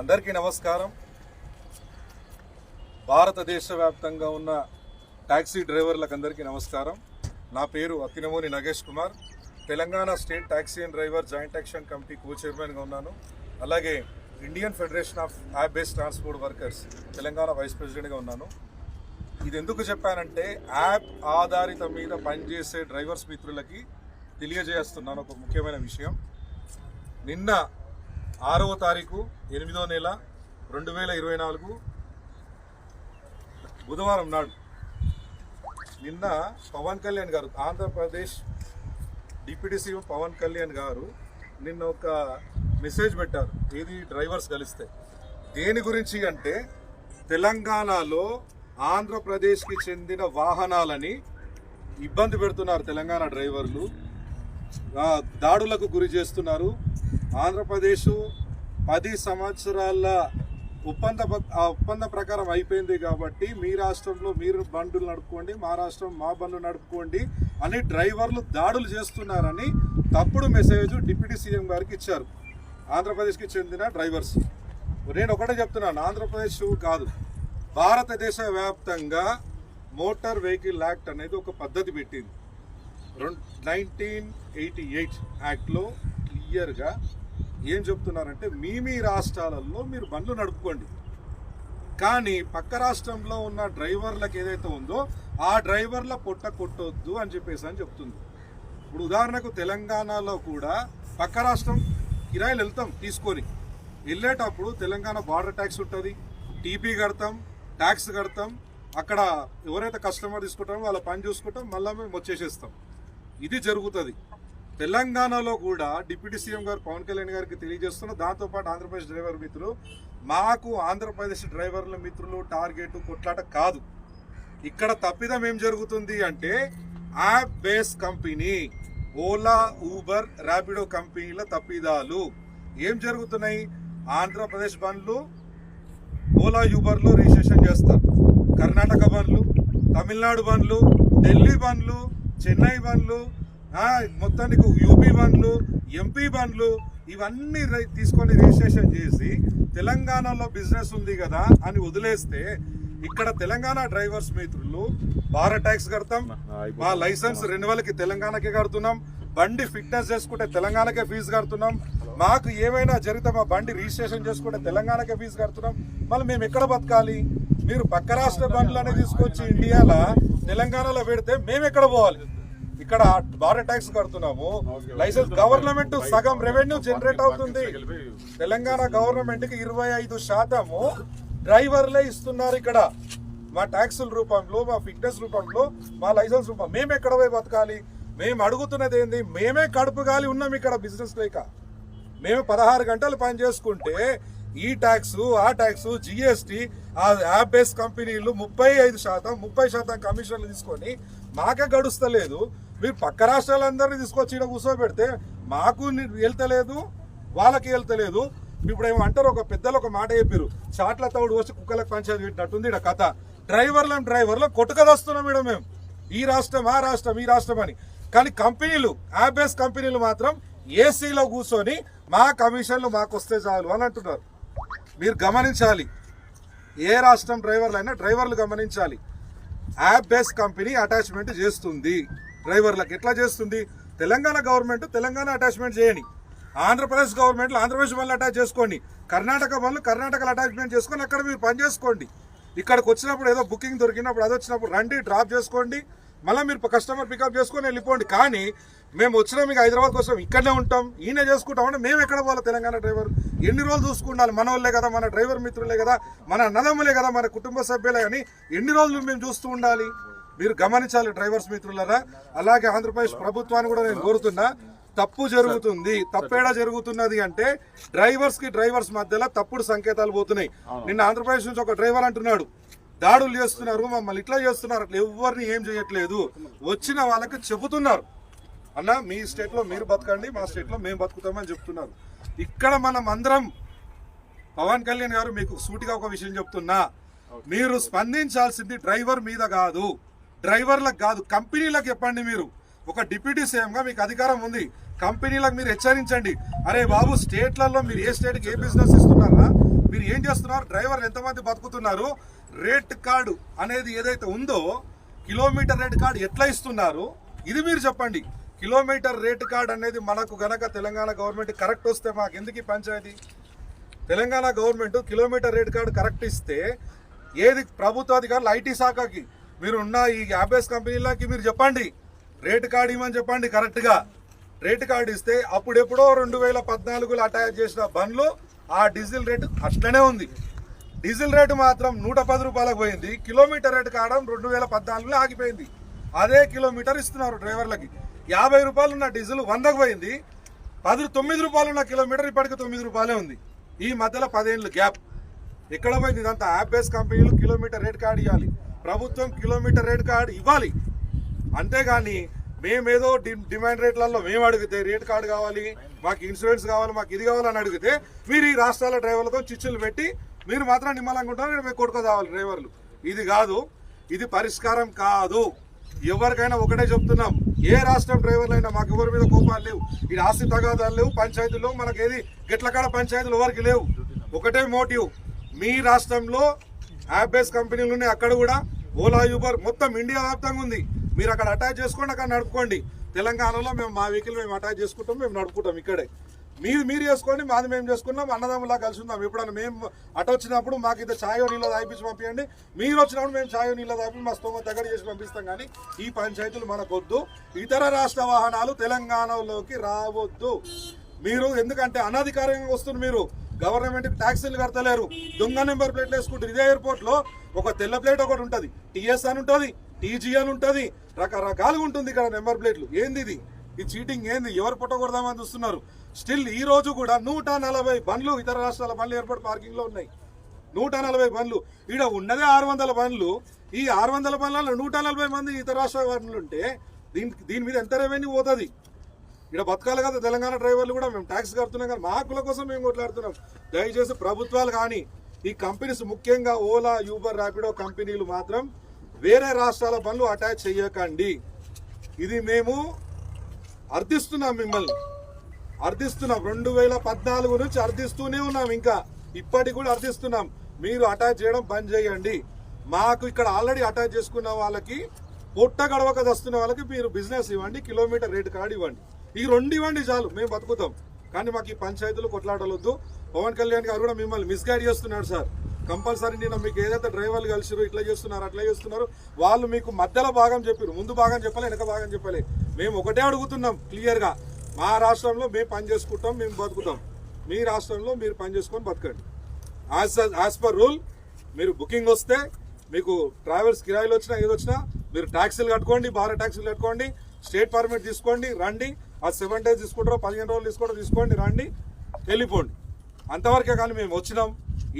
అందరికీ నమస్కారం. భారతదేశ వ్యాప్తంగా ఉన్న ట్యాక్సీ డ్రైవర్లకు అందరికీ నమస్కారం. నా పేరు Athinamuni Nagesh Kumar. Telangana state taxi and driver joint action committee co చైర్మన్గా ఉన్నాను. అలాగే Indian federation of app based transport workers Telangana vice ప్రెసిడెంట్గా ఉన్నాను. ఇది ఎందుకు చెప్పానంటే యాప్ ఆధారిత మీద పనిచేసే డ్రైవర్స్ మిత్రులకి తెలియజేస్తున్నాను. ఒక ముఖ్యమైన విషయం. నిన్న ఆరవ తారీఖు ఎనిమిదో నెల రెండు వేల ఇరవై నాలుగు బుధవారం నాడు నిన్న పవన్ కళ్యాణ్ గారు ఆంధ్రప్రదేశ్ డిప్యూటీ సీఎం పవన్ కళ్యాణ్ గారు నిన్న ఒక మెసేజ్ పెట్టారు ఏది డ్రైవర్స్ కలిస్తే. దేని గురించి అంటే తెలంగాణలో ఆంధ్రప్రదేశ్కి చెందిన వాహనాలని ఇబ్బంది పెడుతున్నారు తెలంగాణ డ్రైవర్లు. దాడులకు గురి చేస్తున్నారు. ఆంధ్రప్రదేశ్ పది సంవత్సరాల ఒప్పంద ఒప్పంద ప్రకారం అయిపోయింది కాబట్టి మీ రాష్ట్రంలో మీరు బండ్లు నడుపుకోండి మా రాష్ట్రం మా బండ్లు నడుపుకోండి అని డ్రైవర్లు దాడులు చేస్తున్నారని తప్పుడు మెసేజ్ డిప్యూటీ సీఎం గారికి ఇచ్చారు. ఆంధ్రప్రదేశ్కి చెందిన డ్రైవర్స్. నేను ఒకటే చెప్తున్నాను ఆంధ్రప్రదేశ్ కాదు భారతదేశ వ్యాప్తంగా మోటార్ వెహికల్ యాక్ట్ అనేది ఒక పద్ధతి పెట్టింది. రెండు నైన్టీన్ ఎయిటీ ఎయిట్ యాక్ట్లో క్లియర్గా ఏం చెప్తున్నారంటే మీ మీ రాష్ట్రాలలో మీరు బండ్లు నడుపుకోండి. కానీ పక్క రాష్ట్రంలో ఉన్న డ్రైవర్లకు ఏదైతే ఉందో ఆ డ్రైవర్ల పొట్ట కొట్టొద్దు అని చెప్పేసి అని చెప్తుంది. ఇప్పుడు ఉదాహరణకు తెలంగాణలో కూడా పక్క రాష్ట్రం కిరాయిలు వెళ్తాం తీసుకొని. వెళ్ళేటప్పుడు తెలంగాణ బార్డర్ ట్యాక్స్ ఉంటుంది టీపీ కడతాం ట్యాక్స్ కడతాం అక్కడ ఎవరైతే కస్టమర్ తీసుకుంటారో వాళ్ళ పని చూసుకుంటాం మళ్ళీ మేము వచ్చేసేస్తాం. ఇది జరుగుతుంది. తెలంగాణలో కూడా డిప్యూటీ సీఎం గారు పవన్ కళ్యాణ్ గారికి తెలియజేస్తున్న దాంతోపాటు ఆంధ్రప్రదేశ్ డ్రైవర్ మిత్రులు మాకు ఆంధ్రప్రదేశ్ డ్రైవర్ల మిత్రులు టార్గెట్ కొట్లాట కాదు. ఇక్కడ తప్పిదం ఏం జరుగుతుంది అంటే app base company Ola Uber Rapido కంపెనీల తప్పిదాలు. ఏం జరుగుతున్నాయి? ఆంధ్రప్రదేశ్ బండ్లు ఓలా యూబర్లో రిజిస్ట్రేషన్ చేస్తారు. కర్ణాటక బండ్లు తమిళనాడు బండ్లు ఢిల్లీ బండ్లు చెన్నై బండ్లు మొత్తానికి యూపీ బండ్లు ఎంపీ బండ్లు ఇవన్నీ తీసుకొని రిజిస్ట్రేషన్ చేసి తెలంగాణలో బిజినెస్ ఉంది కదా అని వదిలేస్తే ఇక్కడ తెలంగాణ డ్రైవర్స్ మిత్రులు భారత్ ట్యాక్స్ కడతాం మా లైసెన్స్ రెన్యువల్కి తెలంగాణకే కడుతున్నాం బండి ఫిట్నెస్ చేసుకుంటే తెలంగాణకే ఫీజు కడుతున్నాం మాకు ఏమైనా జరిగితే మా బండి రిజిస్ట్రేషన్ చేసుకుంటే తెలంగాణకే ఫీజు కడుతున్నాం. మళ్ళీ మేము ఎక్కడ బతకాలి? మీరు పక్క రాష్ట్ర బండ్లనే తీసుకొచ్చి ఇండియాలో తెలంగాణలో పెడితే మేము ఎక్కడ పోవాలి? ఇక్కడ భారత్ ట్యాక్స్ కడుతున్నాము. లైసెన్స్ గవర్నమెంట్ సగం రెవెన్యూ జనరేట్ అవుతుంది. తెలంగాణ గవర్నమెంట్కి ఇరవై ఐదు శాతము డ్రైవర్లే ఇస్తున్నారు ఇక్కడ. మా ట్యాక్సుల రూపంలో మా ఫిట్నెస్ రూపంలో మా లైసెన్స్ రూపం మేము ఎక్కడ పోయి బతకాలి? మేము అడుగుతున్నది ఏంది? మేమే కడుపు గాలి ఉన్నాం ఇక్కడ బిజినెస్ లేక. మేము పదహారు గంటలు పని చేసుకుంటే ఈ ట్యాక్స్ ఆ ట్యాక్స్ జిఎస్టి ఆ యాప్ బేస్ కంపెనీలు ముప్పై ఐదు శాతం ముప్పై శాతం కమిషన్లు తీసుకొని మాకే గడుస్తలేదు. మీరు పక్క రాష్ట్రాలందరినీ తీసుకొచ్చి ఇక్కడ కూర్చోబెడితే మాకు వెళ్తలేదు వాళ్ళకి వెళ్తలేదు. ఇప్పుడు ఏమో అంటారు ఒక పెద్దలు ఒక మాట చెప్పారు చాట్ల తౌడు వచ్చి కుక్కలకు పంచాయతీ పెట్టినట్టుంది ఇక్కడ కథ. డ్రైవర్లను డ్రైవర్లు కొట్టుకదొస్తున్నాం ఇక్కడ మేము. ఈ రాష్ట్రం ఆ రాష్ట్రం ఈ రాష్ట్రం అని. కానీ కంపెనీలు యాప్ బేస్ కంపెనీలు మాత్రం ఏసీలో కూర్చొని మా కమిషన్లు మాకు వస్తే చాలు అని అంటున్నారు. మీరు గమనించాలి. ఏ రాష్ట్రం డ్రైవర్లైనా డ్రైవర్లు గమనించాలి. యాప్ బేస్ కంపెనీ అటాచ్మెంట్ చేస్తుంది. డ్రైవర్లకు ఎట్లా చేస్తుంది? తెలంగాణ గవర్నమెంట్ తెలంగాణ అటాచ్మెంట్ చేయని ఆంధ్రప్రదేశ్ గవర్నమెంట్లు ఆంధ్రప్రదేశ్ వాళ్ళు అటాచ్ చేసుకోండి. కర్ణాటక వాళ్ళు కర్ణాటకలో అటాచ్మెంట్ చేసుకొని అక్కడ మీరు పని చేసుకోండి ఇక్కడికి వచ్చినప్పుడు ఏదో బుకింగ్ దొరికినప్పుడు అది వచ్చినప్పుడు రండి డ్రాప్ చేసుకోండి. మళ్ళీ మీరు కస్టమర్ పికప్ చేసుకొని వెళ్ళిపోండి. కానీ మేము వచ్చినా మీకు హైదరాబాద్ కోసం ఇక్కడనే ఉంటాం. ఈయన చేసుకుంటామంటే మేము ఎక్కడ పోవాలి? తెలంగాణ డ్రైవర్. ఎన్ని రోజులు చూసుకుండాలి మన వాళ్ళే కదా మన డ్రైవర్ మిత్రులే కదా మన అన్నదమ్ములే కదా మన కుటుంబ సభ్యులే అని ఎన్ని రోజులు మేము చూస్తూ ఉండాలి? మీరు గమనించాలి డ్రైవర్స్ మిత్రులరా. అలాగే ఆంధ్రప్రదేశ్ ప్రభుత్వాన్ని కూడా నేను కోరుతున్నా తప్పు జరుగుతుంది. తప్పేడా జరుగుతున్నది అంటే డ్రైవర్స్కి డ్రైవర్స్ మధ్యలో తప్పుడు సంకేతాలు పోతున్నాయి. నిన్న ఆంధ్రప్రదేశ్ నుంచి ఒక డ్రైవర్ అంటున్నాడు దాడులు చేస్తున్నారు మమ్మల్ని ఇట్లా చేస్తున్నారు. ఎవరిని ఏం చేయట్లేదు. వచ్చిన వాళ్ళకి చెబుతున్నారు. అన్న మీ స్టేట్లో మీరు బతకండి మా స్టేట్లో మేము బతుకుతామని చెప్తున్నారు. ఇక్కడ మనం అందరం పవన్ కళ్యాణ్ గారు మీకు సూటిగా ఒక విషయం చెప్తున్నా. మీరు స్పందించాల్సింది డ్రైవర్ మీద కాదు. డ్రైవర్లకు కాదు కంపెనీలకు చెప్పండి మీరు. ఒక డిప్యూటీ సీఎంగా మీకు అధికారం ఉంది. కంపెనీలకు మీరు హెచ్చరించండి. అరే బాబు స్టేట్లలో మీరు ఏ స్టేట్కి ఏ బిజినెస్ ఇస్తున్నారా? మీరు ఏం చేస్తున్నారు? డ్రైవర్లు ఎంతమంది బతుకుతున్నారు? రేట్ కార్డు అనేది ఏదైతే ఉందో కిలోమీటర్ రేట్ కార్డు ఎట్లా ఇస్తున్నారు? ఇది మీరు చెప్పండి. కిలోమీటర్ రేట్ కార్డు అనేది మనకు గనక తెలంగాణ గవర్నమెంట్ కరెక్ట్ వస్తే మాకు ఎందుకు panchayat? Telangana government kilometre rate card correct ఇస్తే ఏది ప్రభుత్వ అధికారులు ఐటీ శాఖకి మీరు ఉన్న ఈ యాబేస్ కంపెనీలకి మీరు చెప్పండి. రేట్ కార్డు ఇవ్వమని చెప్పండి కరెక్ట్గా. రేట్ కార్డు ఇస్తే అప్పుడెప్పుడో రెండు వేల పద్నాలుగులో అటాచ్ చేసిన బండ్లు ఆ డీజిల్ రేటు అట్లనే ఉంది. డీజిల్ రేటు మాత్రం నూట పది రూపాయలకు పోయింది. కిలోమీటర్ రేటు కావడం రెండు వేల పద్నాలుగులో ఆగిపోయింది. అదే కిలోమీటర్ ఇస్తున్నారు డ్రైవర్లకి. యాభై రూపాయలు ఉన్న డీజిల్ వందకు పోయింది. పది తొమ్మిది రూపాయలు ఉన్న కిలోమీటర్ ఇప్పటికి తొమ్మిది రూపాయలే ఉంది. ఈ మధ్యలో పదేళ్ళు గ్యాప్. ఎక్కడ పోయింది ఇదంతా? యాప్ బేస్ కంపెనీలు కిలోమీటర్ రేట్ కార్డు ఇవ్వాలి. ప్రభుత్వం కిలోమీటర్ రేట్ కార్డు ఇవ్వాలి. అంతేగాని మేమేదో డి- డిమాండ్ రేట్లలో మేము అడిగితే రేట్ కార్డు కావాలి మాకు ఇన్సూరెన్స్ కావాలి మాకు ఇది కావాలని అడిగితే మీరు ఈ రాష్ట్రాల డ్రైవర్లతో చిచ్చులు పెట్టి మీరు మాత్రం నిమ్మలంగా ఉంటారు మేము కొడుకో కావాలి డ్రైవర్లు. ఇది కాదు ఇది పరిష్కారం కాదు. ఎవరికైనా ఒకటే చెప్తున్నాం ఏ రాష్ట్రం డ్రైవర్లు అయినా మాకు ఎవరి మీద కోపాలు లేవు. ఈ ఆస్తి తగాదాలు లేవు పంచాయతీలు మనకి ఏది గిట్లకాడ పంచాయతీలు ఎవరికి లేవు. ఒకటే మోటివ్ మీ రాష్ట్రంలో యాప్ కంపెనీలు ఉన్నాయి అక్కడ కూడా ఓలా యూబర్ మొత్తం ఇండియా వ్యాప్తంగా ఉంది. మీరు అక్కడ అటాచ్ చేసుకోండి అక్కడ నడుపుకోండి. తెలంగాణలో మేము మా వెహికల్ మేము అటాచ్ చేసుకుంటాం మేము నడుపుకుంటాం ఇక్కడే. మీరు మీరు చేసుకోండి మాది మేము చేసుకున్నాం అన్నదమ్ములా కలిసి ఉందాం ఎప్పుడన్నా మేము అటు వచ్చినప్పుడు మాకు ఇది ఛాయో నీళ్ళ తాగిపించి పంపించండి మీరు వచ్చినప్పుడు మేము ఛాయో నీళ్ళ తాగి మా స్తోమ దగ్గర చేసి పంపిస్తాం కానీ ఈ పంచాయతీలు మనకొద్దు. ఇతర రాష్ట్ర వాహనాలు తెలంగాణలోకి రావద్దు. మీరు ఎందుకంటే అనధికారంగా వస్తుంది మీరు. గవర్నమెంట్ ట్యాక్సీలు కడతలేరు. దొంగ నెంబర్ ప్లేట్లు వేసుకుంటారు. ఇదే ఎయిర్పోర్ట్లో ఒక తెల్ల ప్లేట్ ఒకటి ఉంటుంది. టీఎస్ అని ఉంటుంది టీజీ అని ఉంటుంది. రకరకాలుగా ఉంటుంది ఇక్కడ నెంబర్ ప్లేట్లు ఏంది ఇది? ఈ చీటింగ్ ఏంది? ఎవరు పుట్టకూడదామని చూస్తున్నారు. స్టిల్ ఈ రోజు కూడా నూట నలభై బండ్లు ఇతర రాష్ట్రాల బండ్లు ఏర్పాటు పార్కింగ్లో ఉన్నాయి. నూట నలభై బండ్లు. ఈడ ఉన్నదే ఆరు వందల బండ్లు. ఈ ఆరు వందల బండ్లలో నూట నలభై మంది ఇతర రాష్ట్ర బండ్లు ఉంటే దీని దీని మీద ఎంత రెవెన్యూ పోతుంది? ఇక్కడ బతకాలి కదా తెలంగాణ డ్రైవర్లు కూడా. మేము ట్యాక్స్ కడుతున్నాం కానీ మా హక్కుల కోసం మేము కొట్లాడుతున్నాం. దయచేసి ప్రభుత్వాలు కానీ ఈ కంపెనీస్ ముఖ్యంగా ఓలా యూబర్ ర్యాపిడో కంపెనీలు మాత్రం వేరే రాష్ట్రాల బండ్లు అటాచ్ చేయకండి. ఇది మేము అర్థిస్తున్నాం మిమ్మల్ని. అర్థిస్తున్నాం. రెండు వేల పద్నాలుగు నుంచి అర్థిస్తూనే ఉన్నాం ఇంకా. ఇప్పటికి కూడా అర్థిస్తున్నాం. మీరు అటాచ్ చేయడం బంద్ చేయండి. మాకు ఇక్కడ ఆల్రెడీ అటాచ్ చేసుకున్న వాళ్ళకి పొట్ట గడవక దస్తున్న వాళ్ళకి మీరు బిజినెస్ ఇవ్వండి కిలోమీటర్ రేట్ కార్డు ఇవ్వండి. ఈ రెండు ఇవ్వండి చాలు మేము బతుకుతాం. కానీ మాకు ఈ పంచాయతీలు కొట్లాడలొద్దు పవన్ కళ్యాణ్ గారు కూడా మిమ్మల్ని మిస్గైడ్ చేస్తున్నాడు సార్. కంపల్సరీ నేను మీకు ఏదైతే డ్రైవర్లు కలిసిరు ఇట్లా చేస్తున్నారు అట్లా చేస్తున్నారు వాళ్ళు మీకు మధ్యలో భాగం చెప్పారు ముందు భాగం చెప్పలే వెనక భాగం చెప్పలే. మేము ఒకటే అడుగుతున్నాం క్లియర్గా మా రాష్ట్రంలో మేము పని చేసుకుంటాం మేము బతుకుతాం. మీ రాష్ట్రంలో మీరు పని చేసుకొని బతకండి. యాజ్ యాజ్ పర్ రూల్ మీరు బుకింగ్ వస్తే మీకు ట్రావెల్స్ కిరాయిలు వచ్చినా ఏది వచ్చినా మీరు ట్యాక్సీలు కట్టుకోండి భారత ట్యాక్సీలు కట్టుకోండి స్టేట్ పర్మిట్ తీసుకోండి రండి. ఆ సెవెన్ డేస్ తీసుకుంటారో పదిహేను రోజులు తీసుకుంటారో తీసుకోండి రండి. వెళ్ళిపోండి అంతవరకే కానీ మేము వచ్చినాం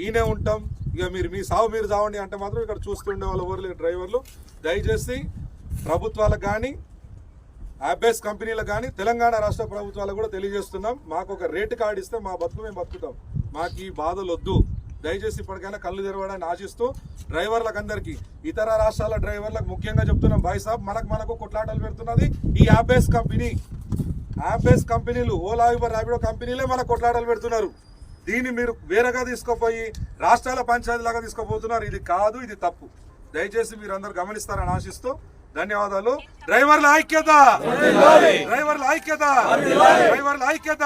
ఈయనే ఉంటాం. ఇక మీరు మీ సాగు మీరు చావండి అంటే మాత్రం ఇక్కడ చూస్తుండే వాళ్ళు ఎవరు డ్రైవర్లు. దయచేసి ప్రభుత్వాలకు కానీ అబ్బేస్ కంపెనీలకు కానీ తెలంగాణ రాష్ట్ర ప్రభుత్వాలకు కూడా తెలియజేస్తున్నాం. మాకు ఒక రేటు కార్డు ఇస్తే మా బతుకు మేము బతుకుతాం. మాకు ఈ బాధలు వద్దు. దయచేసి ఇప్పటికైనా కళ్ళు తెరవడానికి ఆశిస్తూ డ్రైవర్లకు అందరికీ ఇతర రాష్ట్రాల డ్రైవర్లకు ముఖ్యంగా చెప్తున్నాం. భాయ్ సాబ్ మనకు మనకు కొట్లాటలు పెడుతున్నది ఈ యాబేస్ కంపెనీ. యాబేస్ కంపెనీలు ఓలా యూబర్ ర్యాపిడో కంపెనీలే మనకు కొట్లాటలు పెడుతున్నారు. దీన్ని మీరు వేరేగా తీసుకుపోయి రాష్ట్రాల పంచాయతీ లాగా తీసుకుపోతున్నారు. ఇది కాదు ఇది తప్పు. దయచేసి మీరు అందరు గమనిస్తారని ఆశిస్తూ ధన్యవాదాలు. డ్రైవర్ల ఐక్యత! డ్రైవర్ల ఐక్యత! డ్రైవర్ల ఐక్యత!